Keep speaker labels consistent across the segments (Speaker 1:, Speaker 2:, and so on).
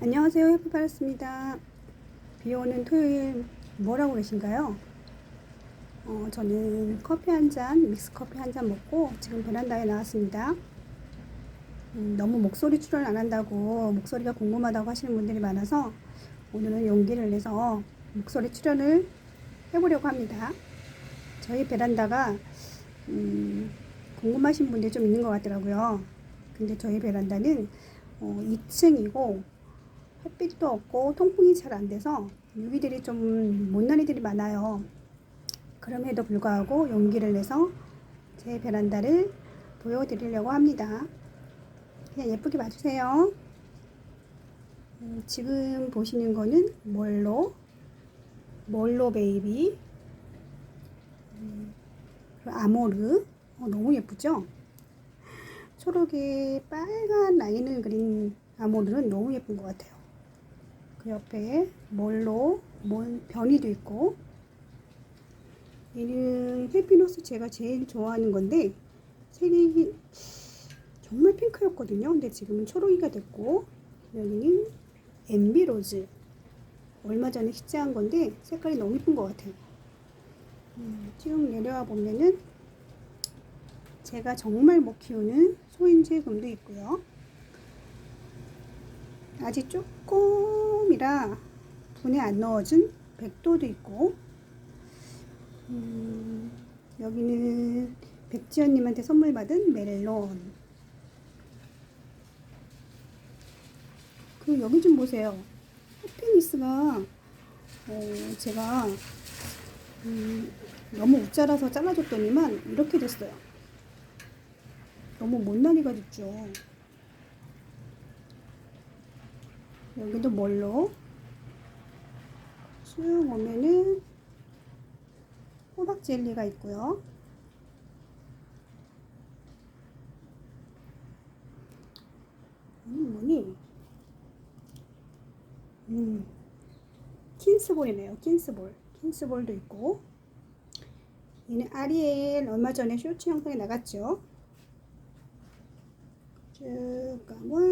Speaker 1: 안녕하세요. 해피바였습니다. 비 오는 토요일 뭘 하고 계신가요? 어, 저는 커피 한 잔, 믹스 커피 한 잔 먹고 지금 베란다에 나왔습니다. 음, 너무 목소리 출연 안 한다고 목소리가 궁금하다고 하시는 분들이 많아서 오늘은 용기를 내서 목소리 출연을 해보려고 합니다. 저희 베란다가 음, 궁금하신 분들이 좀 있는 것 같더라고요. 근데 저희 베란다는 어, 2층이고 햇빛도 없고 통풍이 잘 안 돼서 유기들이 좀 못난이들이 많아요. 그럼에도 불구하고 용기를 내서 제 베란다를 보여드리려고 합니다. 그냥 예쁘게 봐주세요. 음, 지금 보시는 거는 몰로, 몰로 베이비, 음, 아모르, 어, 너무 예쁘죠? 초록에 빨간 라인을 그린 아모르는 너무 예쁜 것 같아요. 그 옆에 몰로 몰 변이도 있고 얘는 해피너스 제가 제일 좋아하는 건데 색이 정말 핑크였거든요. 근데 지금은 초록이가 됐고 여기는 엠비로즈 얼마 전에 시작한 건데 색깔이 너무 예쁜 것 같아요. 음, 쭉 내려와 보면은 제가 정말 못 키우는 소인제금도 있고요. 아직 조금 이라 분에 안 넣어준 백도도 있고 음, 여기는 백지연님한테 선물 받은 멜론. 그리고 여기 좀 보세요. 해피니스가 어, 제가 음, 너무 웃자라서 잘라줬더니만 이렇게 됐어요. 너무 못난이가 됐죠 여기도 뭘로 쭉 오면은 호박 젤리가 있고요. 음, 뭐니? 음, 킨스볼이네요. 킨스볼. 킨스볼도 있고. 얘는 아리엘 얼마 전에 쇼츠 영상에 나갔죠. 쭉 가면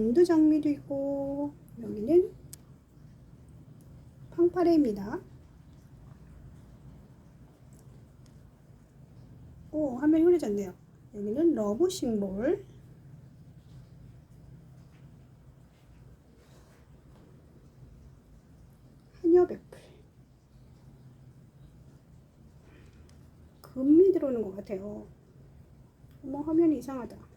Speaker 1: 연두 장미도 있고 여기는 팡파레입니다. 오 화면이 흐려졌네요. 여기는 러브 싱볼 한여백풀 금이 들어오는 것 같아요. 어머 화면이 이상하다.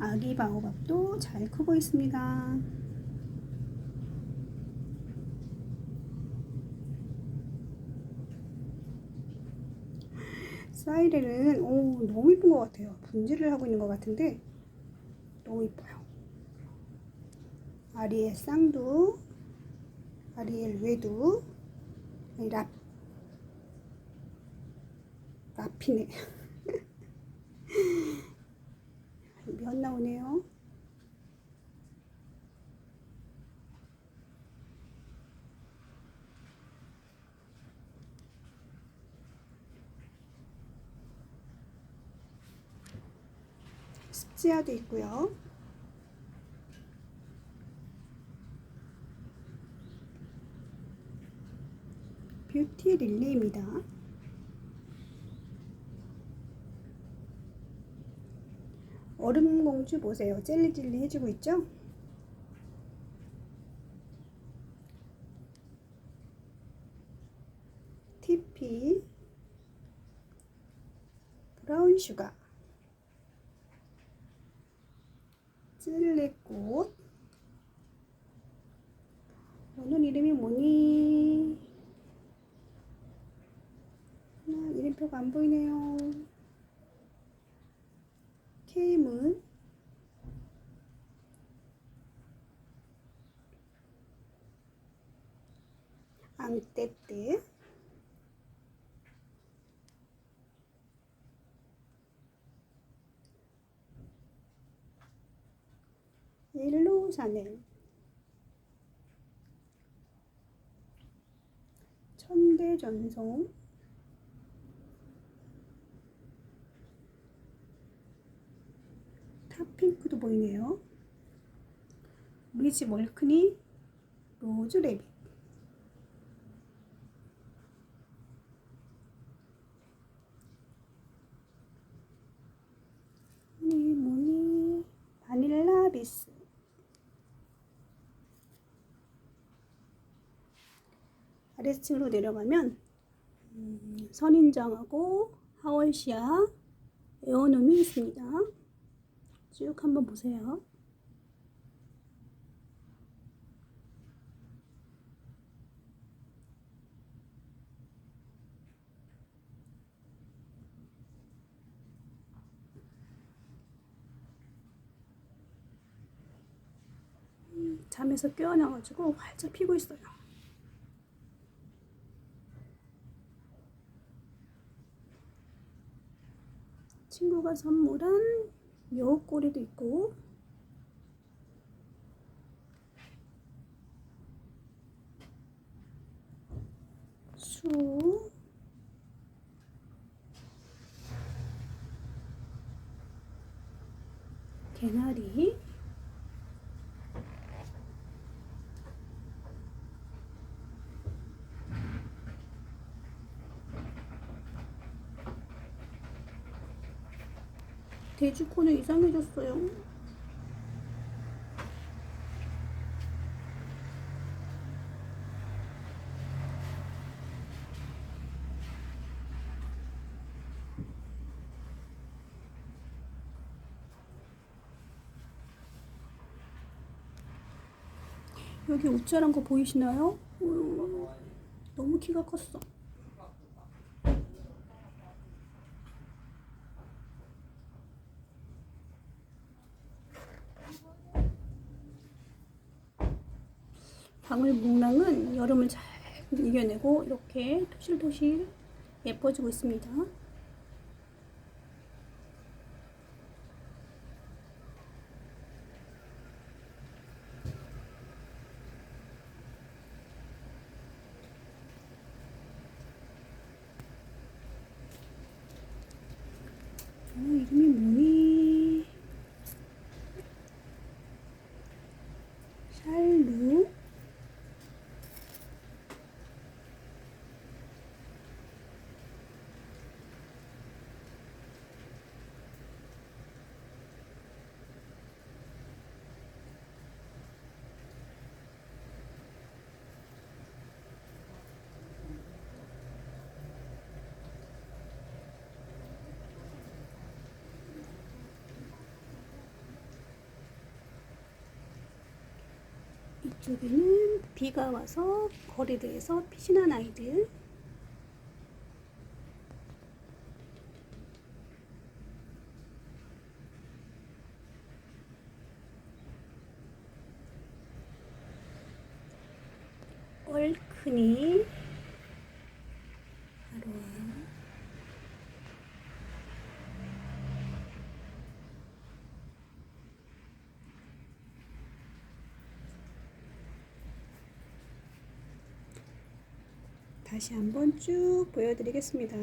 Speaker 1: 아기 바오밥도 잘 크고 있습니다. 사이렌은 오, 너무 이쁜 것 같아요. 분질을 하고 있는 것 같은데 너무 이뻐요. 아리엘 쌍두, 아리엘 외두, 랍, 랍이네. 면 나오네요. 습지아도 있고요. 뷰티 릴리입니다. 얼음공주 보세요. 젤리젤리 해주고 있죠? 티피 브라운 슈가 찔레꽃 너는 이름이 뭐니? 나 이름표가 안 보이네요. 케임은 앙떼떼. 옐로우 샤넬 천대 전송 핫핑크도 보이네요. 우리 집 월크니 로즈 레빗. 뭐니 뭐니 바닐라 비스. 아래층으로 내려가면 음, 선인장하고 하월시아 에어놈이 있습니다. 쭉 한번 보세요. 음, 잠에서 깨어나가지고 활짝 피고 있어요. 친구가 선물한 여우 꼬리도 있고. 수 개나리 돼지 코는 이상해졌어요. 여기 우짜란 거 보이시나요? 음, 너무 키가 컸어. 여름을 잘 이겨내고 이렇게 토실토실 예뻐지고 있습니다. 어, 이름이 뭐니? 샬루 이쪽에는 비가 와서 거리대에서 피신한 아이들. 얼큰이 아로아 다시 한번 쭉 보여드리겠습니다.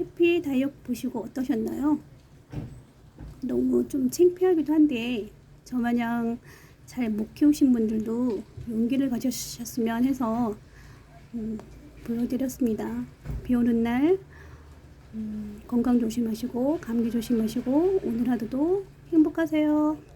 Speaker 1: 커피 다이어트 보시고 어떠셨나요? 너무 좀 창피하기도 한데 저마냥 잘 못 키우신 분들도 용기를 가지셨으면 해서 음, 보여드렸습니다. 비 오는 날 음, 건강 조심하시고 감기 조심하시고 오늘 하루도 행복하세요.